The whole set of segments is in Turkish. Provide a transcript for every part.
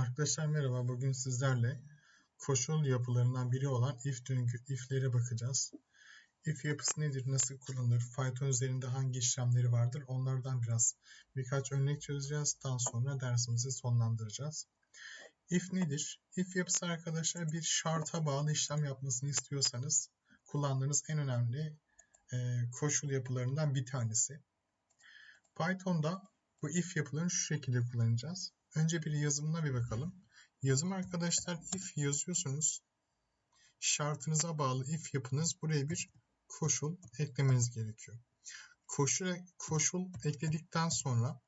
Arkadaşlar merhaba. Bugün sizlerle koşul yapılarından biri olan if döngü if'lere bakacağız. If yapısı nedir, nasıl kullanılır, Python üzerinde hangi işlemleri vardır onlardan biraz birkaç örnek çözeceğiz. Daha sonra dersimizi sonlandıracağız. If nedir? If yapısı arkadaşlar bir şarta bağlı işlem yapmasını istiyorsanız kullandığınız en önemli e, koşul yapılarından bir tanesi. Python'da bu if yapılarını şu şekilde kullanacağız. Önce bir yazımına bir bakalım. Yazım arkadaşlar if yazıyorsunuz. Şartınıza bağlı if yapınız buraya bir koşul eklemeniz gerekiyor. Koşul, koşul ekledikten sonra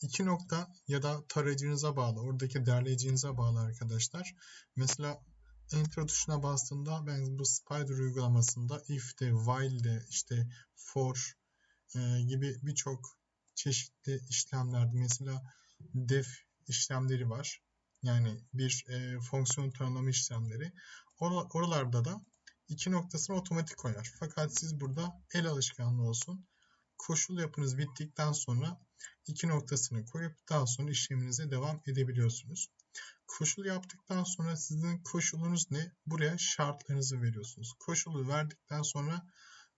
iki nokta ya da tarayıcınıza bağlı, oradaki derleyicinize bağlı arkadaşlar. Mesela Enter tuşuna bastığında ben bu Spider uygulamasında if'te, while'de, işte for e, gibi birçok çeşitli işlemlerde mesela def işlemleri var. Yani bir e, fonksiyon tanımlama işlemleri. Or oralarda da iki noktasını otomatik koyar. Fakat siz burada el alışkanlığı olsun. Koşul yapınız bittikten sonra iki noktasını koyup daha sonra işleminize devam edebiliyorsunuz. Koşul yaptıktan sonra sizin koşulunuz ne? Buraya şartlarınızı veriyorsunuz. Koşulu verdikten sonra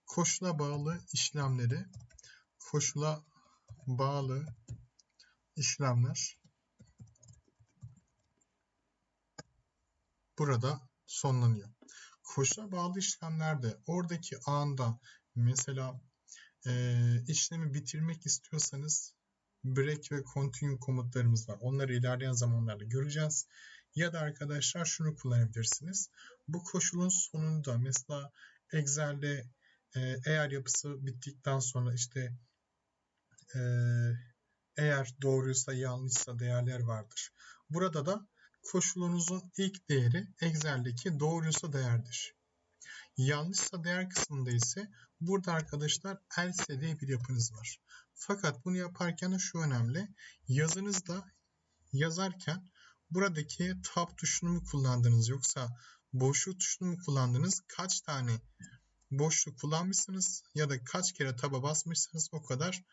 koşula bağlı işlemleri koşula bağlı işlemler burada sonlanıyor. Koşula bağlı işlemlerde oradaki anda mesela e, işlemi bitirmek istiyorsanız break ve continue komutlarımız var. Onları ilerleyen zamanlarda göreceğiz. Ya da arkadaşlar şunu kullanabilirsiniz. Bu koşulun sonunda mesela Excel'de e, eğer yapısı bittikten sonra işte e, eğer doğruysa yanlışsa değerler vardır. Burada da koşulunuzun ilk değeri Excel'deki doğruysa değerdir. Yanlışsa değer kısmında ise burada arkadaşlar else diye bir yapınız var. Fakat bunu yaparken şu önemli. Yazınızda yazarken buradaki tab tuşunu mu kullandınız yoksa boşluk tuşunu mu kullandınız? Kaç tane boşluk kullanmışsınız ya da kaç kere taba basmışsınız o kadar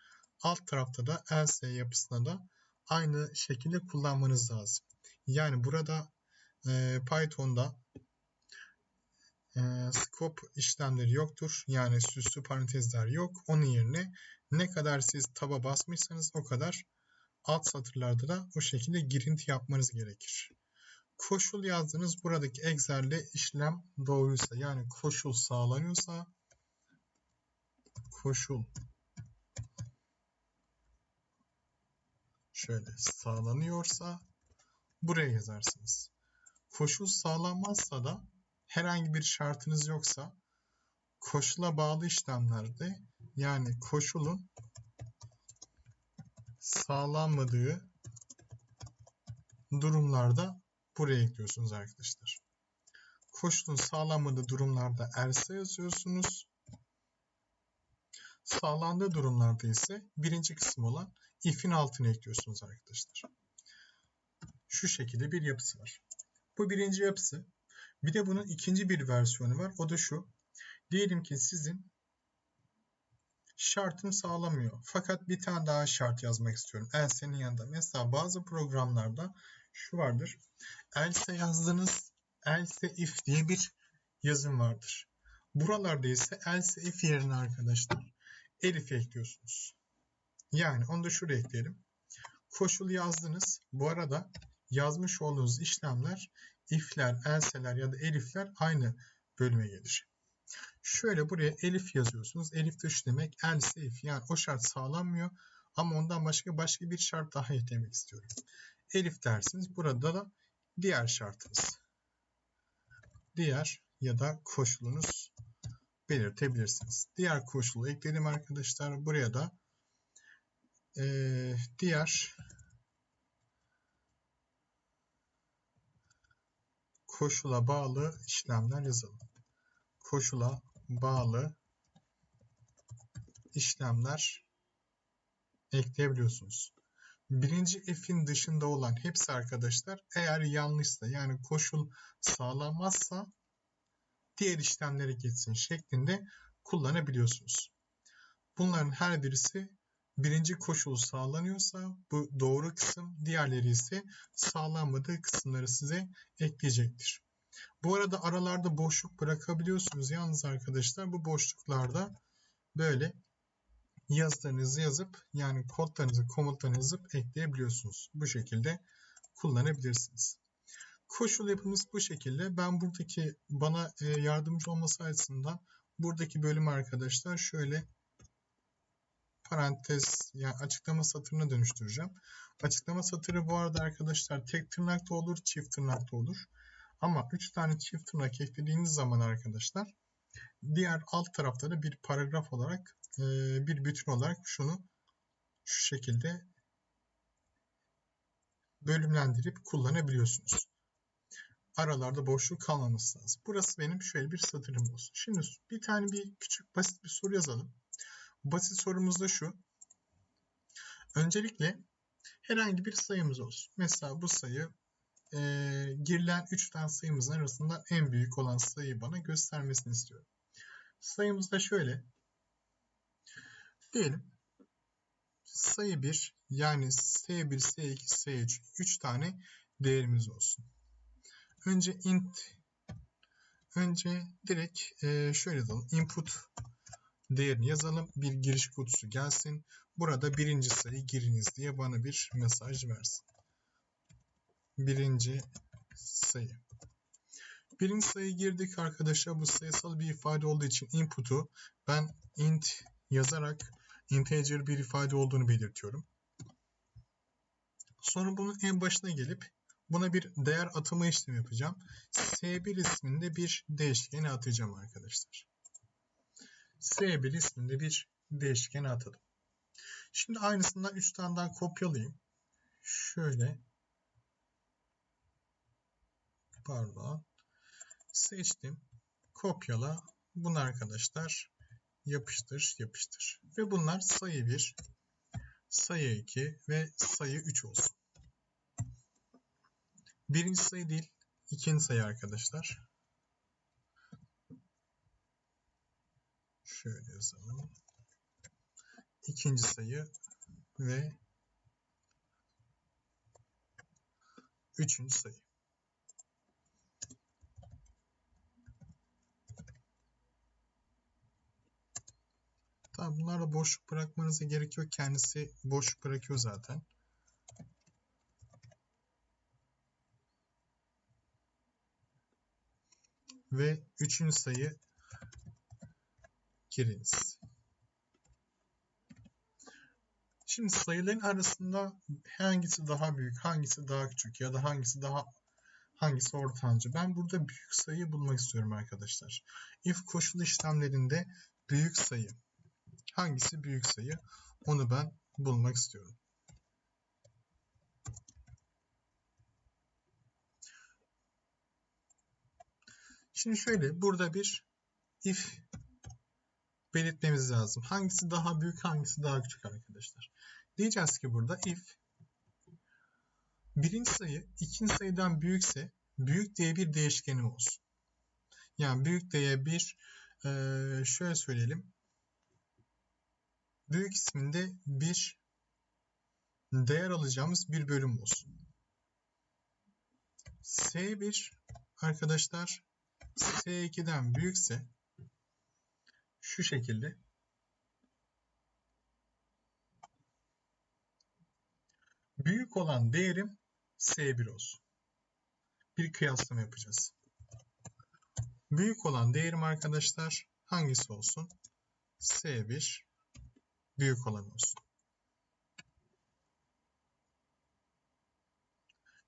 alt tarafta da else yapısına da aynı şekilde kullanmanız lazım. Yani burada e, Python'da e, scope işlemleri yoktur. Yani süslü parantezler yok. Onun yerine ne kadar siz taba basmışsanız o kadar alt satırlarda da o şekilde girinti yapmanız gerekir. Koşul yazdığınız buradaki Excel'de işlem doğruysa yani koşul sağlanıyorsa koşul şöyle sağlanıyorsa buraya yazarsınız. Koşul sağlanmazsa da herhangi bir şartınız yoksa koşula bağlı işlemlerde yani koşulun sağlanmadığı durumlarda buraya ekliyorsunuz arkadaşlar. Koşulun sağlanmadığı durumlarda else yazıyorsunuz. Sağlandığı durumlarda ise birinci kısım olan if'in altına ekliyorsunuz arkadaşlar. Şu şekilde bir yapısı var. Bu birinci yapısı. Bir de bunun ikinci bir versiyonu var. O da şu. Diyelim ki sizin şartım sağlamıyor. Fakat bir tane daha şart yazmak istiyorum. Else'nin yanında. Mesela bazı programlarda şu vardır. Else yazdığınız else if diye bir yazım vardır. Buralarda ise else if yerine arkadaşlar elif ekliyorsunuz. Yani onu da şuraya ekleyelim. Koşul yazdınız. Bu arada yazmış olduğunuz işlemler if'ler, else'ler ya da elif'ler aynı bölüme gelir. Şöyle buraya elif yazıyorsunuz. Elif de şu demek else if yani o şart sağlanmıyor ama ondan başka başka bir şart daha eklemek istiyorum. Elif dersiniz. Burada da diğer şartınız. Diğer ya da koşulunuz belirtebilirsiniz. Diğer koşulu ekledim arkadaşlar. Buraya da e, diğer koşula bağlı işlemler yazalım. Koşula bağlı işlemler ekleyebiliyorsunuz. Birinci f'in dışında olan hepsi arkadaşlar eğer yanlışsa yani koşul sağlanmazsa diğer işlemlere geçsin şeklinde kullanabiliyorsunuz. Bunların her birisi birinci koşul sağlanıyorsa bu doğru kısım, diğerleri ise sağlanmadığı kısımları size ekleyecektir. Bu arada aralarda boşluk bırakabiliyorsunuz. Yalnız arkadaşlar bu boşluklarda böyle yazılarınızı yazıp yani kodlarınızı, komutlarınızı yazıp ekleyebiliyorsunuz. Bu şekilde kullanabilirsiniz. Koşul yapımız bu şekilde. Ben buradaki bana e, yardımcı olması açısından buradaki bölüm arkadaşlar şöyle parantez yani açıklama satırına dönüştüreceğim. Açıklama satırı bu arada arkadaşlar tek tırnakta olur, çift tırnakta olur. Ama 3 tane çift tırnak eklediğiniz zaman arkadaşlar diğer alt tarafta da bir paragraf olarak e, bir bütün olarak şunu şu şekilde bölümlendirip kullanabiliyorsunuz. Aralarda boşluk kalmaması lazım. Burası benim şöyle bir satırım olsun. Şimdi bir tane bir küçük basit bir soru yazalım. Basit sorumuz da şu. Öncelikle herhangi bir sayımız olsun. Mesela bu sayı e, girilen 3 tane sayımızın arasından en büyük olan sayıyı bana göstermesini istiyorum. Sayımız da şöyle. Diyelim sayı 1 yani S1, S2, S3 3 tane değerimiz olsun. Önce int önce direkt e, şöyle yazalım. Input değerini yazalım. Bir giriş kutusu gelsin. Burada birinci sayı giriniz diye bana bir mesaj versin. Birinci sayı. Birinci sayı girdik arkadaşlar. Bu sayısal bir ifade olduğu için input'u ben int yazarak integer bir ifade olduğunu belirtiyorum. Sonra bunun en başına gelip buna bir değer atama işlemi yapacağım. S1 isminde bir değişkeni atacağım arkadaşlar. S1 isminde bir değişkeni atadım. Şimdi aynısından 3 tane daha kopyalayayım. Şöyle pardon seçtim. Kopyala. Bunu arkadaşlar yapıştır yapıştır. Ve bunlar sayı 1, sayı 2 ve sayı 3 olsun. Birinci sayı değil, ikinci sayı arkadaşlar. Şöyle yazalım. İkinci sayı ve üçüncü sayı. Tamam bunlarda boşluk bırakmanıza gerek yok. Kendisi boş bırakıyor zaten. Ve üçüncü sayı giriniz. Şimdi sayıların arasında hangisi daha büyük, hangisi daha küçük ya da hangisi daha hangisi ortanca? Ben burada büyük sayı bulmak istiyorum arkadaşlar. If koşul işlemlerinde büyük sayı hangisi büyük sayı onu ben bulmak istiyorum. Şimdi şöyle burada bir if belirtmemiz lazım. Hangisi daha büyük, hangisi daha küçük arkadaşlar. Diyeceğiz ki burada if birinci sayı ikinci sayıdan büyükse büyük diye bir değişkenim olsun. Yani büyük diye bir e, şöyle söyleyelim. Büyük isminde bir değer alacağımız bir bölüm olsun. S1 arkadaşlar S2'den büyükse şu şekilde büyük olan değerim S1 olsun. Bir kıyaslama yapacağız. Büyük olan değerim arkadaşlar hangisi olsun? S1 büyük olan olsun.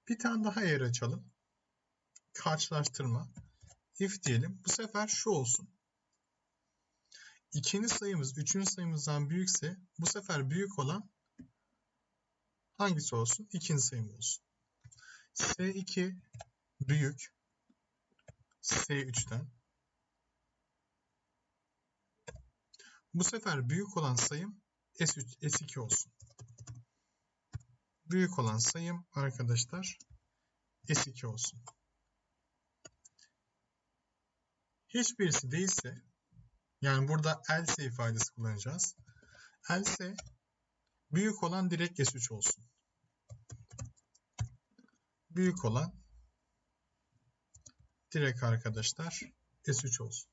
Bir tane daha yer açalım. Karşılaştırma. If diyelim. Bu sefer şu olsun. İkinci sayımız üçüncü sayımızdan büyükse bu sefer büyük olan hangisi olsun? İkinci sayım olsun. S2 büyük S3'ten. Bu sefer büyük olan sayım S3, S2 olsun. Büyük olan sayım arkadaşlar S2 olsun. Hiçbirisi değilse yani burada else ifadesi kullanacağız. Else Büyük olan direkt S3 olsun. Büyük olan direkt arkadaşlar S3 olsun.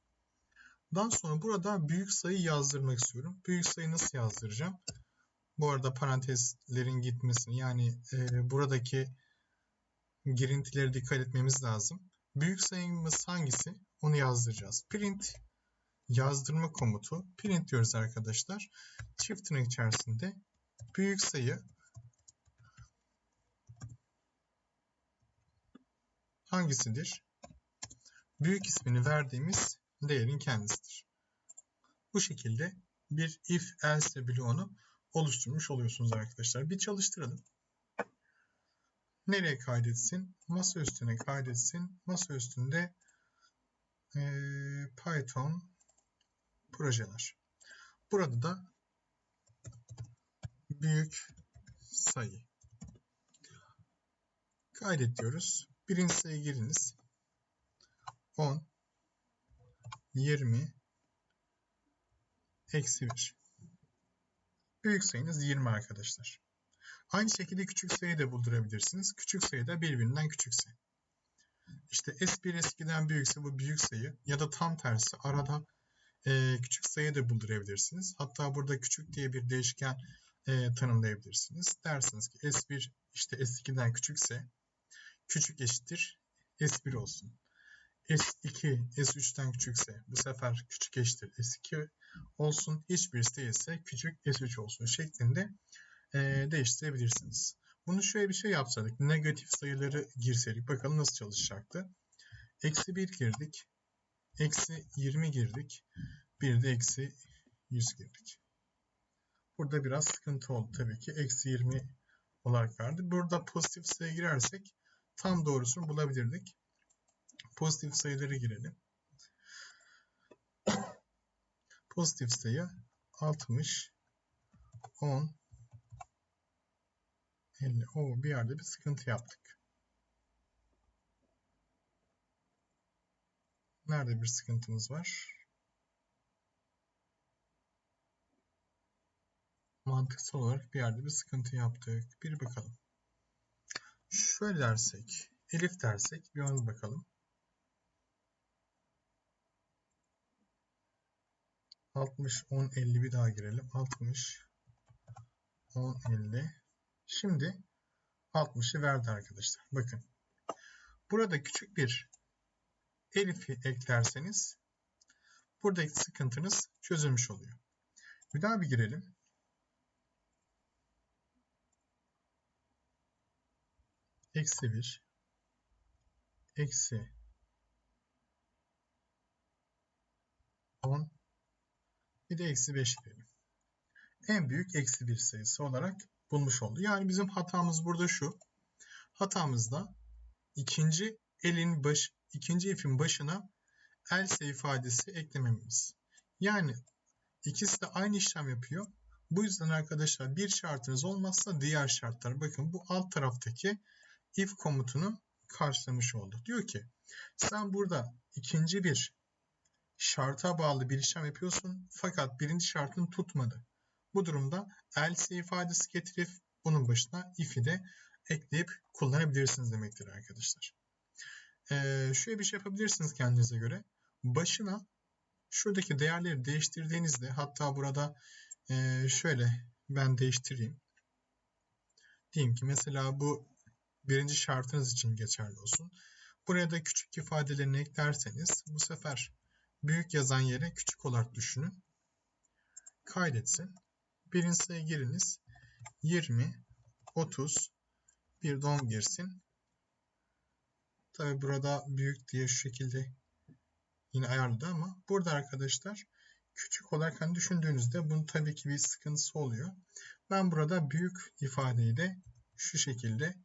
Daha sonra burada büyük sayı yazdırmak istiyorum. Büyük sayı nasıl yazdıracağım? Bu arada parantezlerin gitmesini yani e, buradaki girintilere dikkat etmemiz lazım. Büyük sayımız hangisi? Onu yazdıracağız. Print yazdırma komutu. Print diyoruz arkadaşlar. Çift tırnak içerisinde büyük sayı hangisidir? Büyük ismini verdiğimiz değerin kendisidir. Bu şekilde bir if else bloğunu oluşturmuş oluyorsunuz arkadaşlar. Bir çalıştıralım. Nereye kaydetsin? Masa üstüne kaydetsin. Masa üstünde e, Python projeler. Burada da büyük sayı kaydet diyoruz. Birinci sayı giriniz. 10 20 eksi 1 büyük sayınız 20 arkadaşlar. Aynı şekilde küçük sayı da buldurabilirsiniz. Küçük sayı da birbirinden küçükse. İşte S1 eskiden büyükse bu büyük sayı ya da tam tersi arada e, küçük sayı da buldurabilirsiniz. Hatta burada küçük diye bir değişken e, tanımlayabilirsiniz. Dersiniz ki S1 işte S2'den küçükse küçük eşittir S1 olsun. S2 S3'ten küçükse bu sefer küçük eşittir S2 olsun. Hiçbirisi değilse küçük S3 olsun şeklinde e, değiştirebilirsiniz. Bunu şöyle bir şey yapsaydık. Negatif sayıları girseydik. Bakalım nasıl çalışacaktı. Eksi 1 girdik. Eksi 20 girdik. Bir de eksi 100 girdik. Burada biraz sıkıntı oldu tabii ki. Eksi 20 olarak verdi. Burada pozitif sayı girersek tam doğrusunu bulabilirdik. Pozitif sayıları girelim. Pozitif sayı 60, 10, 50. O bir yerde bir sıkıntı yaptık. Nerede bir sıkıntımız var? Mantıksal olarak bir yerde bir sıkıntı yaptık. Bir bakalım. Şöyle dersek, Elif dersek bir ona bakalım. 60, 10, 50 bir daha girelim. 60, 10, 50. Şimdi 60'ı verdi arkadaşlar. Bakın. Burada küçük bir elifi eklerseniz buradaki sıkıntınız çözülmüş oluyor. Bir daha bir girelim. Eksi 1 eksi 10 bir de eksi 5 girelim. En büyük eksi 1 sayısı olarak bulmuş oldu. Yani bizim hatamız burada şu. Hatamızda ikinci elin baş, ikinci ifin başına else ifadesi eklememiz. Yani ikisi de aynı işlem yapıyor. Bu yüzden arkadaşlar bir şartınız olmazsa diğer şartlar. Bakın bu alt taraftaki if komutunu karşılamış oldu. Diyor ki sen burada ikinci bir şarta bağlı bir işlem yapıyorsun fakat birinci şartın tutmadı. Bu durumda else ifadesi getirip bunun başına if'i de ekleyip kullanabilirsiniz demektir arkadaşlar. Ee, şöyle bir şey yapabilirsiniz kendinize göre. Başına şuradaki değerleri değiştirdiğinizde hatta burada e, şöyle ben değiştireyim. Diyeyim ki mesela bu birinci şartınız için geçerli olsun. Buraya da küçük ifadelerini eklerseniz bu sefer büyük yazan yere küçük olarak düşünün. Kaydetsin. Birinci sayı giriniz. 20, 30, bir don girsin. Tabi burada büyük diye şu şekilde yine ayarladı ama burada arkadaşlar küçük olarak hani düşündüğünüzde bunun tabii ki bir sıkıntısı oluyor. Ben burada büyük ifadeyi de şu şekilde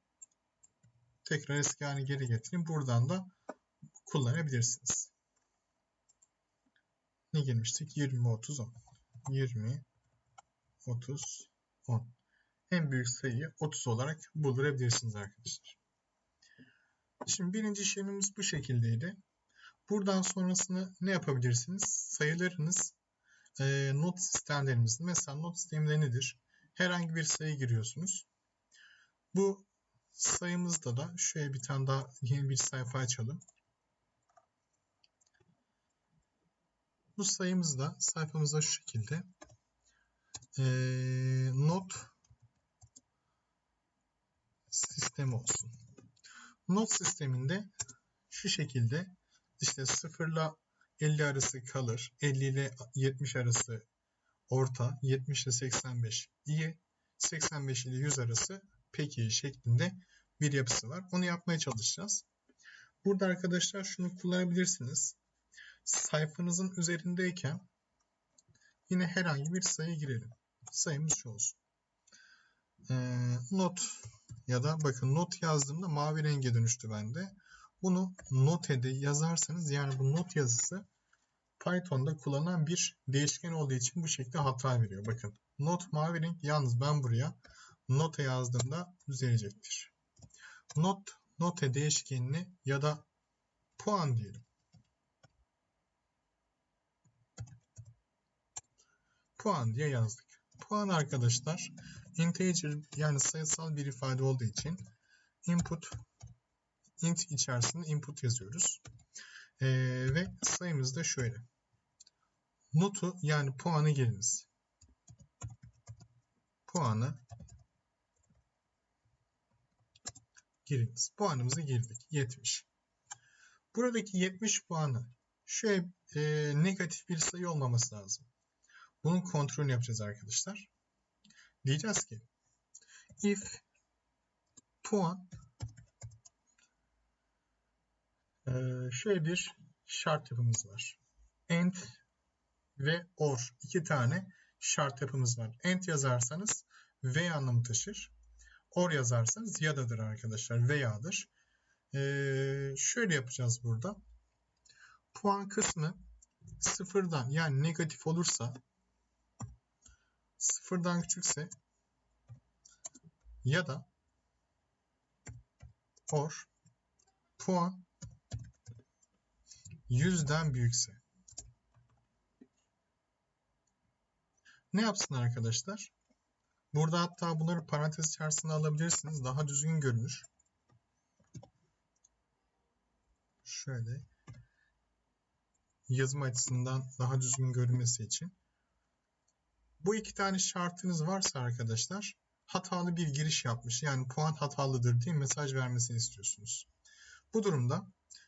tekrar eski haline geri getireyim. Buradan da kullanabilirsiniz. Ne girmiştik? 20, 30, 10. 20, 30, 10. En büyük sayıyı 30 olarak buldurabilirsiniz arkadaşlar. Şimdi birinci işlemimiz bu şekildeydi. Buradan sonrasını ne yapabilirsiniz? Sayılarınız e, not sistemlerimizde. Mesela not sistemleri nedir? herhangi bir sayı giriyorsunuz. Bu sayımızda da şöyle bir tane daha yeni bir sayfa açalım. Bu sayımızda sayfamızda şu şekilde ee, not sistemi olsun. Not sisteminde şu şekilde işte 0 ile 50 arası kalır. 50 ile 70 arası orta. 70 ile 85 iyi. 85 ile 100 arası pek şeklinde bir yapısı var. Onu yapmaya çalışacağız. Burada arkadaşlar şunu kullanabilirsiniz. Sayfanızın üzerindeyken yine herhangi bir sayı girelim. Sayımız şu olsun. Ee, not ya da bakın not yazdığımda mavi renge dönüştü bende. Bunu notede yazarsanız yani bu not yazısı Python'da kullanılan bir değişken olduğu için bu şekilde hata veriyor. Bakın not mavi renk yalnız ben buraya nota yazdığımda düzelecektir. Not note değişkenini ya da puan diyelim. Puan diye yazdık. Puan arkadaşlar integer yani sayısal bir ifade olduğu için input int içerisinde input yazıyoruz. Ee, ve sayımız da şöyle. Notu yani puanı giriniz. Puanı giriniz. Puanımızı girdik. 70. Buradaki 70 puanı şöyle e, negatif bir sayı olmaması lazım. Bunun kontrolünü yapacağız arkadaşlar. Diyeceğiz ki if puan e, şöyle bir şart yapımız var. And ve or iki tane şart yapımız var. And yazarsanız ve anlamı taşır. Or yazarsanız yadadır arkadaşlar. Veya'dır. Ee, şöyle yapacağız burada. Puan kısmı sıfırdan yani negatif olursa sıfırdan küçükse ya da or puan yüzden büyükse ne yapsın arkadaşlar? Burada hatta bunları parantez içerisinde alabilirsiniz. Daha düzgün görünür. Şöyle yazım açısından daha düzgün görünmesi için. Bu iki tane şartınız varsa arkadaşlar hatalı bir giriş yapmış. Yani puan hatalıdır diye mesaj vermesini istiyorsunuz. Bu durumda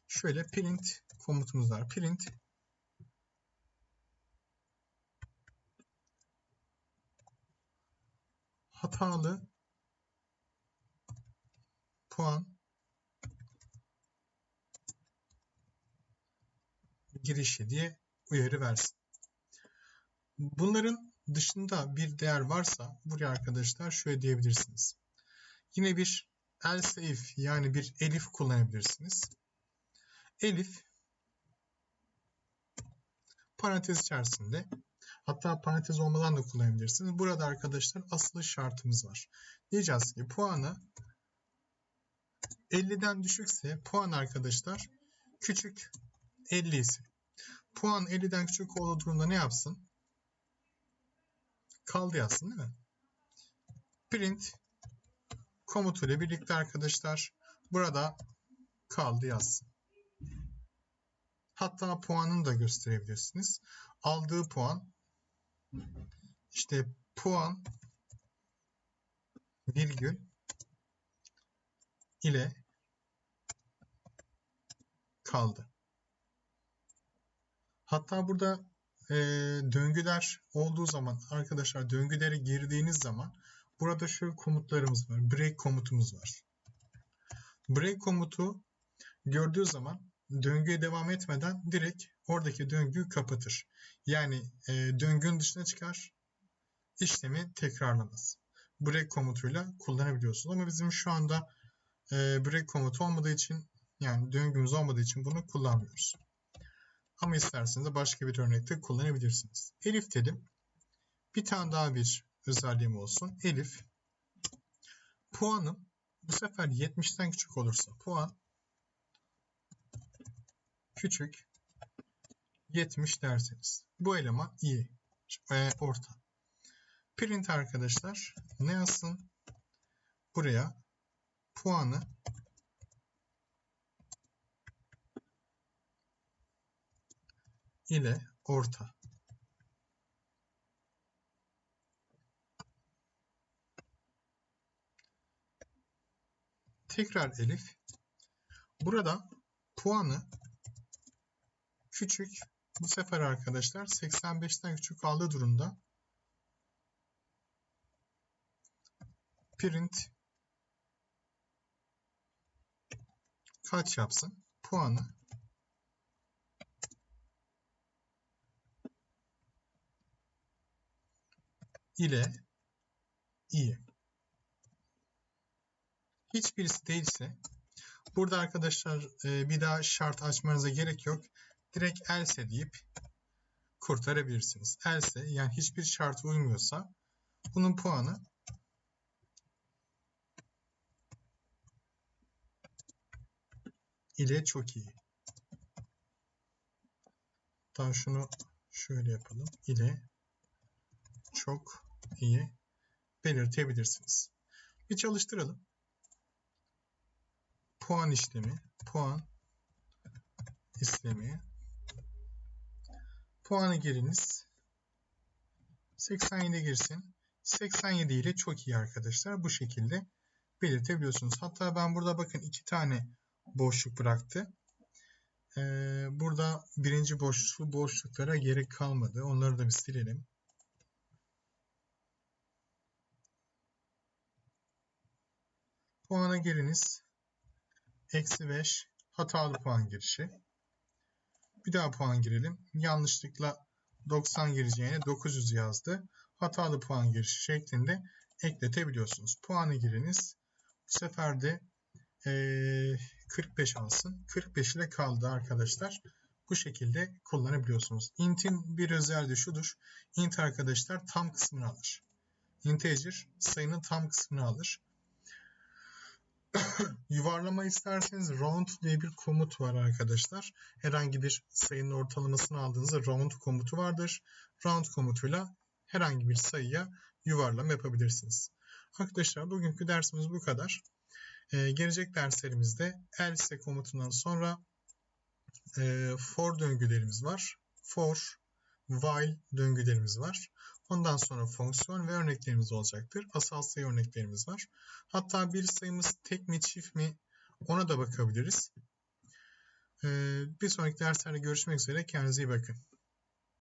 şöyle print komutumuz var. Print hatalı puan girişi diye uyarı versin. Bunların dışında bir değer varsa buraya arkadaşlar şöyle diyebilirsiniz. Yine bir else if yani bir elif kullanabilirsiniz. Elif parantez içerisinde hatta parantez olmadan da kullanabilirsiniz. Burada arkadaşlar asıl şartımız var. Diyeceğiz ki puanı 50'den düşükse puan arkadaşlar küçük 50 ise puan 50'den küçük olduğu durumda ne yapsın? Kaldı yazsın değil mi? Print komutuyla birlikte arkadaşlar burada kaldı yazsın. Hatta puanını da gösterebilirsiniz. Aldığı puan işte puan virgül ile kaldı. Hatta burada e, döngüler olduğu zaman arkadaşlar döngülere girdiğiniz zaman burada şu komutlarımız var. Break komutumuz var. Break komutu gördüğü zaman döngüye devam etmeden direkt oradaki döngüyü kapatır. Yani e, döngünün dışına çıkar, işlemi tekrarlamaz. Break komutuyla kullanabiliyorsunuz. Ama bizim şu anda e, break komutu olmadığı için yani döngümüz olmadığı için bunu kullanmıyoruz. Ama isterseniz de başka bir örnekte kullanabilirsiniz. Elif dedim. Bir tane daha bir özelliğim olsun. Elif. Puanım bu sefer 70'ten küçük olursa puan küçük 70 derseniz. Bu eleman iyi. E, orta. Print arkadaşlar ne yazsın? Buraya puanı ile orta. Tekrar elif. Burada puanı küçük bu sefer arkadaşlar 85'ten küçük kaldığı durumda print kaç yapsın? Puanı ile iyi. Hiçbirisi değilse burada arkadaşlar e, bir daha şart açmanıza gerek yok. Direkt else deyip kurtarabilirsiniz. Else yani hiçbir şart uymuyorsa bunun puanı ile çok iyi. Daha şunu şöyle yapalım. ile çok iyi belirtebilirsiniz. Bir çalıştıralım. Puan işlemi, puan işlemi. Puanı giriniz. 87 girsin. 87 ile çok iyi arkadaşlar. Bu şekilde belirtebiliyorsunuz. Hatta ben burada bakın iki tane boşluk bıraktı. Ee, burada birinci boşluk boşluklara gerek kalmadı. Onları da bir silelim. Puana giriniz. Eksi 5 hatalı puan girişi. Bir daha puan girelim. Yanlışlıkla 90 gireceğine 900 yazdı. Hatalı puan girişi şeklinde ekletebiliyorsunuz. Puanı giriniz. Bu sefer de ee, 45 alsın. 45 ile kaldı arkadaşlar. Bu şekilde kullanabiliyorsunuz. Int'in bir özelliği şudur. Int arkadaşlar tam kısmını alır. Integer sayının tam kısmını alır. Yuvarlama isterseniz round diye bir komut var arkadaşlar. Herhangi bir sayının ortalamasını aldığınızda round komutu vardır. Round komutuyla herhangi bir sayıya yuvarlama yapabilirsiniz. Arkadaşlar bugünkü dersimiz bu kadar. Ee, gelecek derslerimizde else komutundan sonra e, for döngülerimiz var. For, while döngülerimiz var. Ondan sonra fonksiyon ve örneklerimiz olacaktır. Asal sayı örneklerimiz var. Hatta bir sayımız tek mi çift mi ona da bakabiliriz. Ee, bir sonraki derslerde görüşmek üzere. Kendinize iyi bakın.